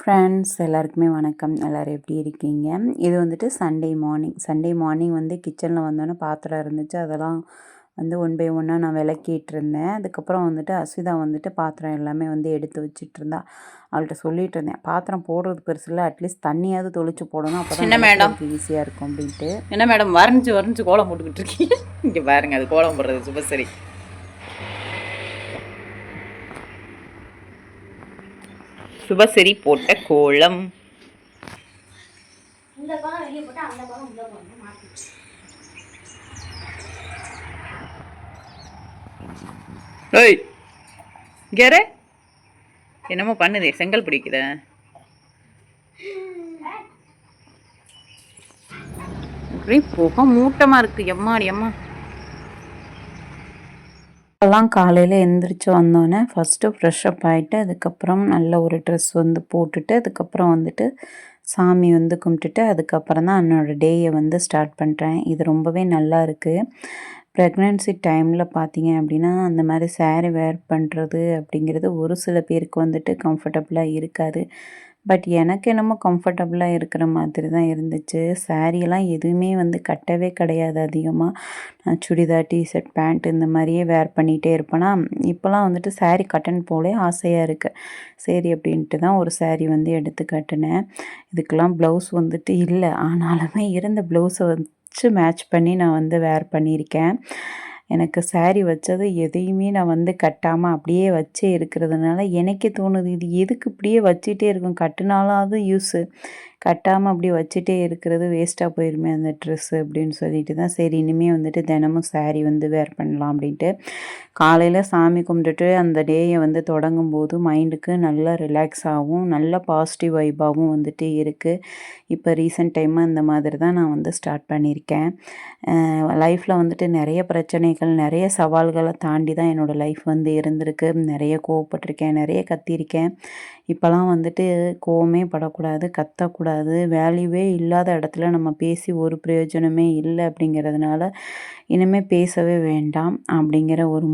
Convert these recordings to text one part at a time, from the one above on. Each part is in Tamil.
ஃப்ரெண்ட்ஸ் எல்லாருக்குமே வணக்கம். எல்லோரும் எப்படி இருக்கீங்க? இது வந்துட்டு சண்டே மார்னிங் சண்டே மார்னிங் வந்து கிச்சனில் வந்தோன்னே பாத்திரம் இருந்துச்சு. அதெல்லாம் வந்து ஒன் பை ஒன்னாக நான் விளக்கிட்டு இருந்தேன் அதுக்கப்புறம் வந்துட்டு அஸ்விதா வந்துட்டு பாத்திரம் எல்லாமே வந்து எடுத்து வச்சிட்டு இருந்தா அவள்கிட்ட சொல்லிட்டு இருந்தேன் பாத்திரம் போடுறது பெருசு இல்லை. அட்லீஸ்ட் தண்ணியாவது தொளிச்சு போடணும். அப்போ என்ன மேடம்? ஈஸியாக இருக்கும். அப்படின்ட்டு. என்ன மேடம் வரைஞ்சி வரைஞ்சி கோலம் போட்டுக்கிட்டு இருக்கீங்க. இங்கே பாருங்க அது கோலம் போடுறது சுபசரி சுபசரி போட்ட கோலம். ஓய் கேர என்னமோ பண்ணுதே செங்கல் பிடிக்குதா? புகை மூட்டமாக இருக்குது எம்மாடி எம்மா. அப்போல்லாம் காலையில் எந்திரிச்சு வந்தோடனே ஃபஸ்ட்டு ஃப்ரெஷ் அப் ஆகிட்டு அதுக்கப்புறம் நல்ல ஒரு ட்ரெஸ் வந்து போட்டுட்டு அதுக்கப்புறம் வந்துட்டு சாமி வந்து கும்பிட்டுட்டு அதுக்கப்புறம் தான் என்னோடய டேயை வந்து ஸ்டார்ட் பண்ணுறேன் இது ரொம்பவே நல்லா இருக்குது ப்ரெக்னென்சி டைமில் பார்த்தீங்க அப்படின்னா அந்த மாதிரி saree வேர் பண்ணுறது அப்படிங்கிறது ஒரு சில பேருக்கு வந்துட்டு கம்ஃபர்டபுளாக இருக்காது. பட் எனக்கு என்னமோ கம்ஃபர்டபுளாக இருக்கிற மாதிரி தான் இருந்துச்சு. saree எதுவுமே வந்து கட்டவே கிடையாது அதிகமாக நான் சுடிதார் டிஷர்ட் பேண்ட் இந்த மாதிரியே வேர் பண்ணிகிட்டே இருப்பேனா இப்போலாம் வந்துட்டு saree கட்டன் போலே ஆசையாக இருக்குது சரி அப்படின்ட்டு தான் ஒரு saree வந்து எடுத்து கட்டினேன். இதுக்கெல்லாம் ப்ளவுஸ் வந்துட்டு இல்லை. ஆனாலுமே இருந்த ப்ளவுஸை வச்சு மேட்ச் பண்ணி நான் வந்து வேர் பண்ணியிருக்கேன். எனக்கு சாரி வச்சது எதையுமே நான் வந்து கட்டாமல் அப்படியே வச்சே இருக்கிறதுனால எனக்கே தோணுது இது எதுக்கு இப்படியே வச்சுட்டே இருக்கும் கட்டுனாலாவது யூஸு கட்டாமல் அப்படி வச்சுட்டே இருக்கிறது வேஸ்ட்டாக போயிருமே அந்த ட்ரெஸ்ஸு அப்படின்னு சொல்லிட்டு தான். சரி இனிமேல் வந்துட்டு தினமும் saree வந்து வேர் பண்ணலாம் அப்படின்ட்டு. காலையில் சாமி கும்பிட்டுட்டு அந்த டேயை வந்து தொடங்கும் போது மைண்டுக்கு நல்லா ரிலாக்ஸ் ஆகும் நல்ல பாசிட்டிவ் வைபாகவும் வந்துட்டு இருக்குது இப்போ ரீசெண்ட் டைமாக இந்த மாதிரி தான் நான் வந்து ஸ்டார்ட் பண்ணியிருக்கேன். லைஃப்பில் வந்துட்டு நிறைய பிரச்சனைகள் நிறைய சவால்களை தாண்டி தான் என்னோடய லைஃப் வந்து இருந்திருக்கு. நிறைய கோவப்பட்டிருக்கேன் நிறைய கத்தியிருக்கேன். இப்போலாம் வந்துட்டு கோவமே படக்கூடாது கத்தக்கூடாது. வேல்யூவே இல்லாத இடத்துல நம்ம பேசி ஒரு பிரயோஜனமே இல்லை அப்படிங்கிறதுனால இனிமேல் பேசவே வேண்டாம் அப்படிங்கிற ஒரு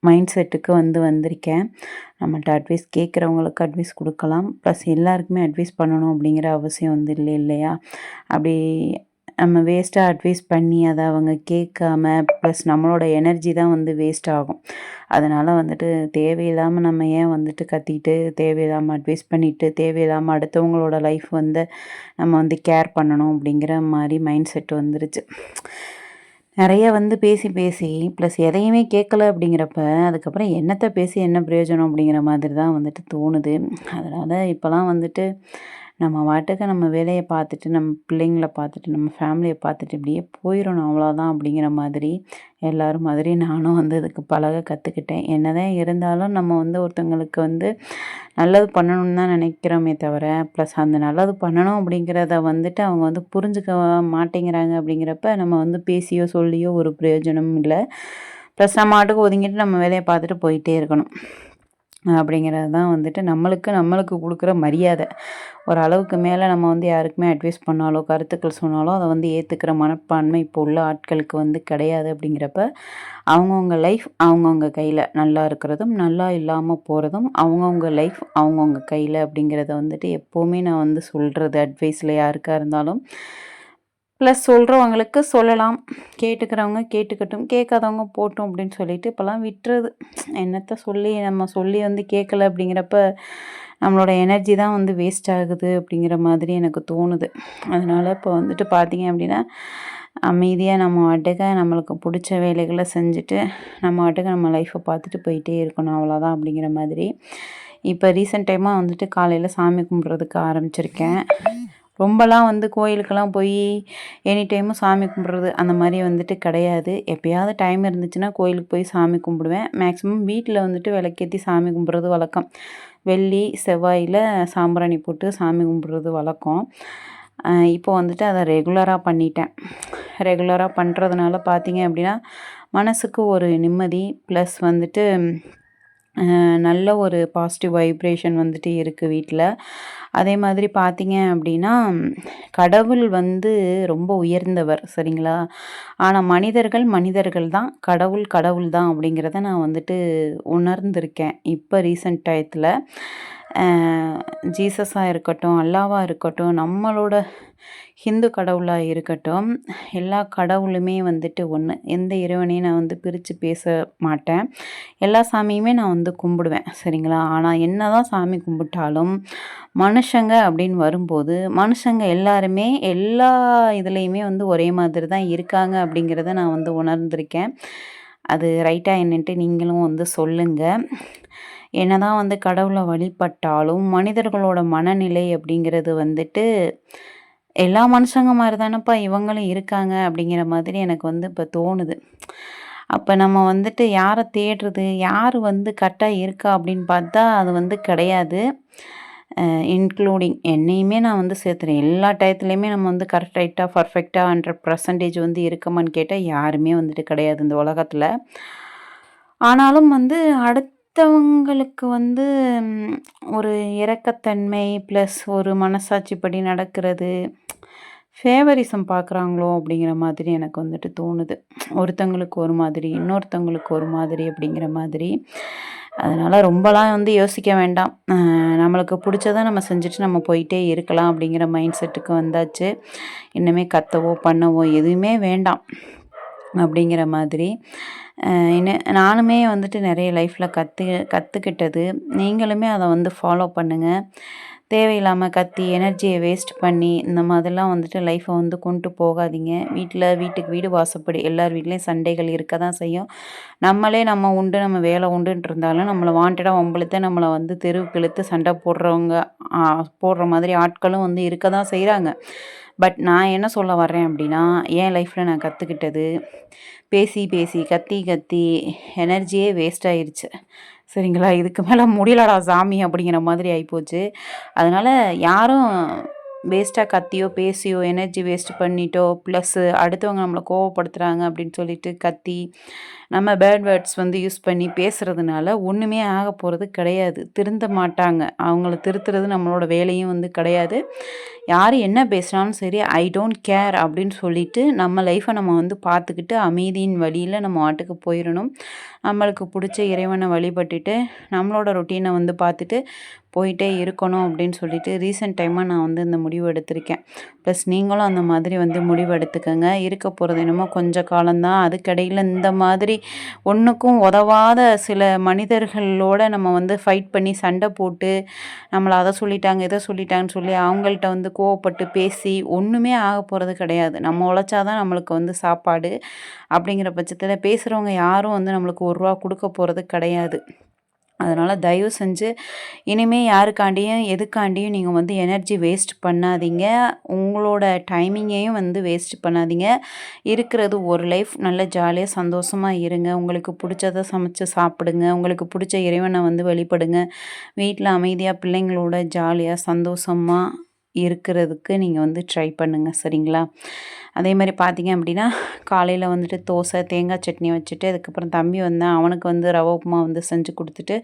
மைண்ட் செட்டுக்கு வந்து வந்திருக்கேன். நம்மள்ட்ட அட்வைஸ் கேட்குறவங்களுக்கு அட்வைஸ் கொடுக்கலாம். ப்ளஸ் எல்லாருக்குமே அட்வைஸ் பண்ணணும் அப்படிங்கிற அவசியம் வந்து இல்லை இல்லையா? அப்படி நம்ம வேஸ்ட்டாக அட்வைஸ் பண்ணி அதை அவங்க கேட்காம ப்ளஸ் நம்மளோட எனர்ஜி தான் வந்து வேஸ்ட் ஆகும். அதனால் வந்துட்டு தேவையில்லாமல் நம்ம ஏன் வந்துட்டு கத்திட்டு தேவையில்லாமல் அட்வைஸ் பண்ணிவிட்டு தேவையில்லாமல் அடுத்தவங்களோட லைஃப் வந்து நம்ம வந்து கேர் பண்ணணும் அப்படிங்கிற மாதிரி மைண்ட் செட் வந்துருச்சு. நிறைய வந்து பேசி பேசி ப்ளஸ் எதையுமே கேட்கல அப்படிங்கிறப்ப அதுக்கப்புறம் என்னத்தை பேசி என்ன பிரயோஜனம் அப்படிங்கிற மாதிரி தான் வந்துட்டு தோணுது. அதனால் இப்போலாம் வந்துட்டு நம்ம பாட்டுக்கு நம்ம வேலையை பார்த்துட்டு நம்ம பிள்ளைங்கள பார்த்துட்டு நம்ம ஃபேமிலியை பார்த்துட்டு இப்படியே போயிடணும் அவ்வளோதான் அப்படிங்கிற மாதிரி எல்லோரும் மாதிரி நானும் வந்து இதுக்கு பழக கற்றுக்கிட்டேன் என்ன தான் இருந்தாலும் நம்ம வந்து ஒருத்தவங்களுக்கு வந்து நல்லது பண்ணணும்னு தான் நினைக்கிறோமே தவிர ப்ளஸ் அந்த நல்லது பண்ணணும் அப்படிங்கிறத வந்துட்டு அவங்க வந்து புரிஞ்சுக்க மாட்டேங்கிறாங்க அப்படிங்கிறப்ப நம்ம வந்து பேசியோ சொல்லியோ ஒரு பிரயோஜனமும் இல்லை. ப்ளஸ் நம்ம ஆட்டுக்கு ஒதுங்கிட்டு நம்ம வேலையை பார்த்துட்டு போயிட்டே இருக்கணும். அப்படிங்கிறது தான் வந்துட்டு நம்மளுக்கு நம்மளுக்கு கொடுக்குற மரியாதை. ஒரு அளவுக்கு மேலே நம்ம வந்து யாருக்குமே அட்வைஸ் பண்ணாலோ கருத்துக்கள் சொன்னாலோ அதை வந்து ஏற்றுக்கிற மனப்பான்மை இப்போ உள்ள ஆட்களுக்கு வந்து கிடையாது அப்படிங்கிறப்ப அவங்கவுங்க லைஃப் அவங்கவுங்க கையில் நல்லா இருக்கிறதும் நல்லா இல்லாமல் போகிறதும் அவங்கவுங்க லைஃப் அவங்கவுங்க கையில் அப்படிங்கிறத வந்துட்டு எப்போவுமே நான் வந்து சொல்கிறது அட்வைஸில் யாருக்காக இருந்தாலும் ப்ளஸ் சொல்கிறவங்களுக்கு சொல்லலாம். கேட்டுக்கிறவங்க கேட்டுக்கட்டும். கேட்காதவங்க போட்டும் அப்படின்னு சொல்லிட்டு இப்போல்லாம் விட்டுறது. என்னத்தை சொல்லி நம்ம சொல்லி வந்து கேட்கல அப்படிங்கிறப்ப நம்மளோட எனர்ஜி தான் வந்து வேஸ்ட் ஆகுது அப்படிங்கிற மாதிரி எனக்கு தோணுது. அதனால் இப்போ வந்துட்டு பார்த்தீங்க அப்படின்னா அமைதியாக நம்ம வாட்டுக்க நம்மளுக்கு பிடிச்ச வேலைகளை செஞ்சுட்டு நம்ம வாட்டுக்க நம்ம லைஃப்பை பார்த்துட்டு போயிட்டே இருக்கணும். அவ்வளோதான் அப்படிங்கிற மாதிரி. இப்போ ரீசெண்ட் டைமாக வந்துட்டு காலையில் சாமி கும்பிட்றதுக்கு ஆரம்பிச்சிருக்கேன். ரொம்பலாம் வந்து கோயிலுக்கெல்லாம் போய் எனி டைமும் சாமி கும்பிட்றது அந்த மாதிரி வந்துட்டு கிடையாது. எப்போயாவது டைம் இருந்துச்சுன்னா கோயிலுக்கு போய் சாமி கும்பிடுவேன். மேக்ஸிமம் வீட்டில் வந்துட்டு விளக்கேற்றி சாமி கும்பிட்றது வழக்கம். வெள்ளி செவ்வாயில் சாம்பிராணி போட்டு சாமி கும்பிட்றது வழக்கம். இப்போ வந்துட்டு அதை ரெகுலராக பண்ணிட்டேன். ரெகுலராக பண்ணுறதுனால பார்த்தீங்க அப்படின்னா மனசுக்கு ஒரு நிம்மதி ப்ளஸ் வந்துட்டு நல்ல ஒரு பாசிட்டிவ் வைப்ரேஷன் வந்துட்டு இருக்குது வீட்டில் அதே மாதிரி பார்த்தீங்க அப்படின்னா கடவுள் வந்து ரொம்ப உயர்ந்தவர் சரிங்களா? ஆனால் மனிதர்கள் மனிதர்கள் தான் கடவுள் கடவுள் தான் அப்படிங்கிறத நான் வந்துட்டு உணர்ந்திருக்கேன். இப்போ ரீசெண்ட் டயத்தில் ஜீசஸாக இருக்கட்டும் அல்லாவாக இருக்கட்டும் நம்மளோட ஹிந்து கடவுளாக இருக்கட்டும் எல்லா கடவுளுமே வந்துட்டு ஒன்று எந்த இறைவனையும் நான் வந்து பிரித்து பேச மாட்டேன். எல்லா சாமியுமே நான் வந்து கும்பிடுவேன் சரிங்களா? ஆனால் என்ன தான் சாமி கும்பிட்டாலும் மனுஷங்க அப்படின்னு வரும்போது மனுஷங்க எல்லாருமே எல்லா இதுலேயுமே வந்து ஒரே மாதிரி தான் இருக்காங்க அப்படிங்கிறத நான் வந்து உணர்ந்திருக்கேன். அது ரைட்டாக என்னன்ட்டு நீங்களும் வந்து சொல்லுங்கள் என்னதான் வந்து கடவுளை வழிபட்டாலும் மனிதர்களோட மனநிலை அப்படிங்கிறது வந்துட்டு எல்லா மனுஷங்க மாதிரி தானேப்பா இவங்களும் இருக்காங்க அப்படிங்கிற மாதிரி எனக்கு வந்து இப்போ தோணுது. அப்போ நம்ம வந்துட்டு யாரை தேடுறது யார் வந்து கரெக்டாக இருக்கா அப்படின்னு பார்த்தா அது வந்து கிடையாது. இன்க்ளூடிங் என்னையுமே நான் வந்து சேர்த்துறேன். எல்லா டயத்துலையுமே நம்ம வந்து கரெக்டாக பர்ஃபெக்டாக ஹண்ட்ரட் பர்சன்டேஜ் வந்து இருக்கமான்னு கேட்டால் யாருமே வந்துட்டு கிடையாது இந்த உலகத்தில். ஆனாலும் வந்து மற்றவங்களுக்கு வந்து ஒரு இரக்கத்தன்மை ப்ளஸ் ஒரு மனசாட்சிப்படி நடக்கிறது ஃபேவரிசம் பார்க்குறாங்களோ அப்படிங்கிற மாதிரி எனக்கு வந்துட்டு தோணுது. ஒருத்தங்களுக்கு ஒரு மாதிரி இன்னொருத்தவங்களுக்கு ஒரு மாதிரி அப்படிங்கிற மாதிரி. அதனால் ரொம்பலாம் வந்து யோசிக்க வேண்டாம். நம்மளுக்கு பிடிச்சத நம்ம செஞ்சுட்டு நம்ம போயிட்டே இருக்கலாம் அப்படிங்கிற மைண்ட் செட்டுக்கு வந்தாச்சு. இன்னுமே கத்தவோ பண்ணவோ எதுவுமே வேண்டாம் அப்படிங்கிற மாதிரி. என்ன இன்னும் நானுமே வந்துட்டு நிறைய லைஃப்பில் கற்று கற்றுக்கிட்டது நீங்களுமே அதை வந்து ஃபாலோ பண்ணுங்கள் தேவையில்லாமல் கத்தி எனர்ஜியை வேஸ்ட் பண்ணி இந்த மாதிரிலாம் வந்துட்டு லைஃப்பை வந்து கொண்டு போகாதீங்க. வீட்டில் வீட்டுக்கு வீடு வாசப்படி எல்லார் வீட்லேயும் சண்டைகள் இருக்க தான் செய்யும். நம்மளே நம்ம உண்டு நம்ம வேலை உண்டுன்ட்டு இருந்தாலும் நம்மளை வாண்டடாக வம்பளுத்து நம்மளை வந்து தெருவுக்கு இழுத்து சண்டை போடுறவங்க போடுற மாதிரி ஆட்களும் வந்து இருக்க தான் செய்கிறாங்க பட் நான் என்ன சொல்ல வர்றேன் அப்படின்னா என் லைஃப்பில் நான் கற்றுக்கிட்டது பேசி பேசி கத்தி கத்தி எனர்ஜியே வேஸ்ட் ஆயிடுச்சு சரிங்களா? இதுக்கு மேலே முடியலடா சாமி அப்படிங்கிற மாதிரி ஆகிப்போச்சு அதனால் யாரும் வேஸ்ட்டாக கத்தியோ பேசியோ எனர்ஜி வேஸ்ட் பண்ணிட்டோ ப்ளஸ்ஸு அடுத்தவங்க நம்மளை கோவப்படுத்துகிறாங்க அப்படின்னு சொல்லிட்டு கத்தி நம்ம பேட் வேர்ட்ஸ் வந்து யூஸ் பண்ணி பேசுகிறதுனால ஒன்றுமே ஆக போகிறது கிடையாது. திருந்த மாட்டாங்க. அவங்கள திருத்துறது நம்மளோட வேலையும் வந்து கிடையாது. யார் என்ன பேசுனாலும் சரி ஐ டோன்ட் கேர் அப்படின்னு சொல்லிட்டு நம்ம லைஃப்பை நம்ம வந்து பார்த்துக்கிட்டு அமைதியின் வழியில் நம்ம ஆட்டுக்கு போயிடணும் நம்மளுக்கு பிடிச்ச இறைவனை வழிபட்டுட்டு நம்மளோட ரொட்டீனை வந்து பார்த்துட்டு போயிட்டே இருக்கணும் அப்படின்னு சொல்லிட்டு ரீசெண்ட் டைமாக நான் வந்து இந்த முடிவு எடுத்திருக்கேன். ப்ளஸ் நீங்களும் அந்த மாதிரி வந்து முடிவு எடுத்துக்கோங்க. இருக்க போகிறது என்னமோ கொஞ்சம் காலம்தான். அதுக்கடையில் இந்த மாதிரி ஒன்றுக்கும் உதவாத சில மனிதர்களோட நம்ம வந்து ஃபைட் பண்ணி சண்டை போட்டு நம்மளை அதை சொல்லிட்டாங்க இதை சொல்லிட்டாங்கன்னு சொல்லி அவங்கள்ட்ட வந்து கோவப்பட்டு பேசி ஒன்றுமே ஆக போகிறது கிடையாது. நம்ம உழைச்சாதான் நம்மளுக்கு வந்து சாப்பாடு அப்படிங்கிற பட்சத்தில் பேசுகிறவங்க யாரும் வந்து நம்மளுக்கு ஒரு ரூபா கொடுக்க போகிறது கிடையாது. அதனால் தயவு செஞ்சு இனிமே யாருக்காண்டியும் எதுக்காண்டியும் நீங்கள் வந்து எனர்ஜி வேஸ்ட் பண்ணாதீங்க. உங்களோட டைமிங்கையும் வந்து வேஸ்ட் பண்ணாதீங்க. இருக்கிறது ஒரு லைஃப் நல்ல ஜாலியாக சந்தோஷமாக இருங்க. உங்களுக்கு பிடிச்சத சமைச்சு சாப்பிடுங்க. உங்களுக்கு பிடிச்ச இறைவனை வந்து வழிபடுங்க. வீட்டில் அமைதியாக பிள்ளைங்களோட ஜாலியாக சந்தோஷமாக இருக்கிறதுக்கு நீங்கள் வந்து ட்ரை பண்ணுங்கள் சரிங்களா? அதே மாதிரி பார்த்தீங்க அப்படின்னா காலையில் வந்துட்டு தோசை தேங்காய் சட்னி வச்சுட்டு அதுக்கப்புறம் தம்பி வந்தேன் அவனுக்கு வந்து ரவா உப்புமா வந்து செஞ்சு கொடுத்துட்டு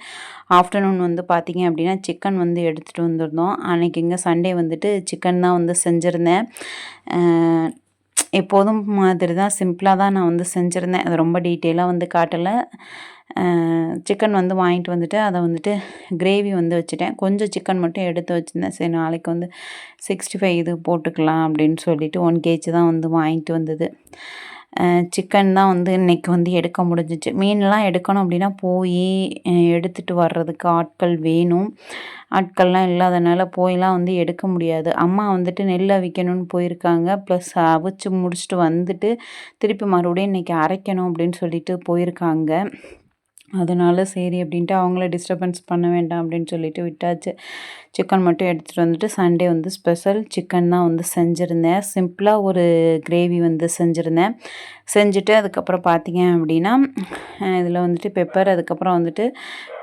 ஆஃப்டர்நூன் வந்து பார்த்தீங்க அப்படின்னா சிக்கன் வந்து எடுத்துகிட்டு வந்திருந்தோம். அன்றைக்கி இங்கே சண்டே வந்துட்டு சிக்கன் தான் வந்து செஞ்சுருந்தேன். எப்போதும் மாதிரி தான் சிம்பிளாக தான் நான் வந்து செஞ்சுருந்தேன். அது ரொம்ப டீட்டெயிலாக வந்து காட்டலை. சிக்கன் வந்து வாங்கிட்டு வந்துட்டு அதை வந்துட்டு கிரேவி வந்து வச்சுட்டேன். கொஞ்சம் சிக்கன் மட்டும் எடுத்து வச்சுருந்தேன். சரி நாளைக்கு வந்து சிக்ஸ்டி ஃபைவ் இது போட்டுக்கலாம் அப்படின்னு சொல்லிவிட்டு ஒன் கேஜி தான் வந்து வாங்கிட்டு வந்தது. சிக்கன் தான் வந்து இன்றைக்கி வந்து எடுக்க முடிஞ்சிச்சு. மீன்லாம் எடுக்கணும் அப்படின்னா போய் எடுத்துகிட்டு வர்றதுக்கு ஆட்கள் வேணும். ஆட்கள்லாம் இல்லாதனால போயெலாம் வந்து எடுக்க முடியாது. அம்மா வந்துட்டு நெல் அவிக்கணும்னு போயிருக்காங்க. ப்ளஸ் அவிச்சு முடிச்சுட்டு வந்துட்டு திருப்பி மறுபடியும் இன்றைக்கி அரைக்கணும் அப்படின்னு சொல்லிட்டு போயிருக்காங்க. அதனால சரி அப்படின்ட்டு அவங்கள டிஸ்டர்பன்ஸ் பண்ண வேண்டாம் அப்படின்னு சொல்லிட்டு விட்டாச்சு. சிக்கன் மட்டும் எடுத்துகிட்டு வந்துட்டு சண்டே வந்து ஸ்பெஷல் சிக்கன் தான் வந்து செஞ்சுருந்தேன். சிம்பிளாக ஒரு கிரேவி வந்து செஞ்சுருந்தேன். செஞ்சுட்டு அதுக்கப்புறம் பார்த்தீங்க அப்படின்னா இதில் வந்துட்டு பெப்பர் அதுக்கப்புறம் வந்துட்டு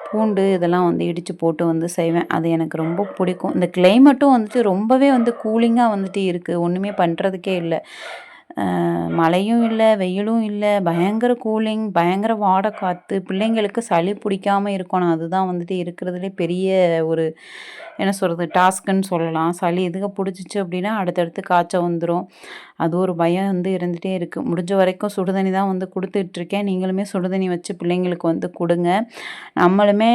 பூண்டு இதெல்லாம் வந்து இடித்து போட்டு வந்து செய்வேன். அது எனக்கு ரொம்ப பிடிக்கும். இந்த கிளைமேட்டும் வந்துட்டு ரொம்பவே வந்து கூலிங்காக வந்துட்டு இருக்குது ஒன்றுமே பண்ணுறதுக்கே இல்லை. மழையும் இல்லை வெயிலும் இல்லை பயங்கர கூலிங் பயங்கர வாடை காற்று பிள்ளைங்களுக்கு சளி பிடிக்காம இருக்கணும். அதுதான் வந்துட்டு இருக்கிறதுலே பெரிய ஒரு என்ன சொல்கிறது டாஸ்க்குன்னு சொல்லலாம். சளி எதுக்கு பிடிச்சிச்சு அப்படின்னா அடுத்தடுத்து காய்ச்சல் வந்துடும் அது ஒரு பயம் வந்து இருந்துகிட்டே இருக்குது முடிஞ்ச வரைக்கும் சுடுதண்ணி தான் வந்து கொடுத்துட்ருக்கேன். நீங்களுமே சுடுதண்ணி வச்சு பிள்ளைங்களுக்கு வந்து கொடுங்க. நம்மளுமே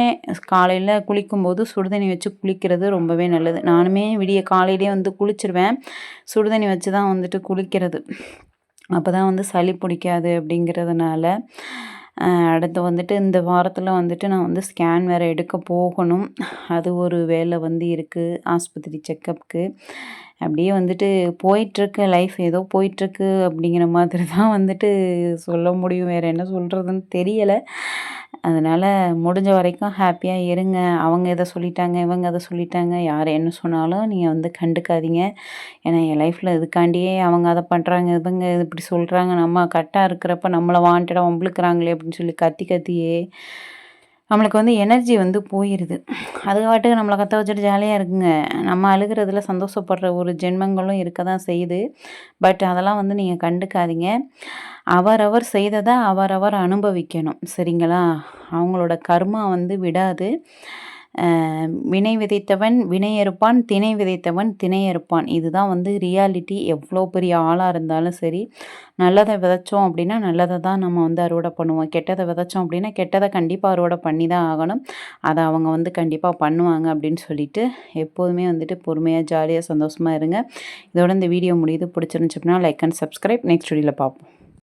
காலையில் குளிக்கும்போது சுடுதண்ணி வச்சு குளிக்கிறது ரொம்பவே நல்லது. நானுமே விடிய காலையிலே வந்து குளிச்சிருவேன். சுடுதண்ணி வச்சு தான் வந்துட்டு குளிக்கிறது. அப்போ தான் வந்து சளி பிடிக்காது அப்படிங்கிறதுனால அடுத்து வந்துட்டு இந்த வாரத்தில் வந்துட்டு நான் வந்து ஸ்கேன் வேறு எடுக்க போகணும். அது ஒரு வேலை வந்து இருக்குது ஆஸ்பத்திரி செக்கப்புக்கு அப்படியே வந்துட்டு போயிட்டுருக்கு லைஃப் ஏதோ போயிட்டுருக்கு அப்படிங்கிற மாதிரி தான் வந்துட்டு சொல்ல முடியும். வேறு என்ன சொல்கிறதுன்னு தெரியலை. அதனால் முடிஞ்ச வரைக்கும் ஹாப்பியாக இருங்க. அவங்க இதை சொல்லிட்டாங்க இவங்க இதை சொல்லிட்டாங்க யார் என்ன சொன்னாலும் நீங்கள் வந்து கண்டுக்காதீங்க. ஏன்னா என் லைஃப்பில் இதுக்காண்டியே அவங்க அதை பண்ணுறாங்க இவங்க இது இப்படி சொல்கிறாங்க நம்ம கரெக்டாக இருக்கிறப்ப நம்மளை வாண்டடாக வம்பளுக்குறாங்களே அப்படின்னு சொல்லி கத்தி கத்தியே நம்மளுக்கு வந்து எனர்ஜி வந்து போயிடுது அது பாட்டுக்கு நம்மளை கத்த வச்சுட்டு ஜாலியாக இருக்குங்க. நம்ம அழுகிறதுல சந்தோஷப்படுற ஒரு ஜென்மங்களும் இருக்க தான் செய்யுது. பட் அதெல்லாம் வந்து நீங்கள் கண்டுக்காதீங்க. அவரவர் செய்ததை அவரவர் அனுபவிக்கணும். சரிங்களா? அவங்களோட கர்மா வந்து விடாது. வினை விதைத்தவன் வினை அறுப்பான் திணை விதைத்தவன் திணையறுப்பான் இதுதான் வந்து ரியாலிட்டி எவ்வளோ பெரிய ஆளாக இருந்தாலும் சரி நல்லதை விதைச்சோம் அப்படின்னா நல்லதை தான் நம்ம வந்து அறுவடை பண்ணுவோம். கெட்டதை விதைச்சோம் அப்படின்னா கெட்டதை கண்டிப்பாக அறுவடை பண்ணி தான் ஆகணும். அதை அவங்க வந்து கண்டிப்பாக பண்ணுவாங்க அப்படின்னு சொல்லிட்டு எப்போதுமே வந்துட்டு பொறுமையாக ஜாலியாக சந்தோஷமாக இருங்க. இதோட இந்த வீடியோ முடியுது. பிடிச்சிருந்துச்சு அப்படின்னா லைக் அண்ட் சப்ஸ்கிரைப் நெக்ஸ்ட் வீடியோவில் பார்ப்போம்.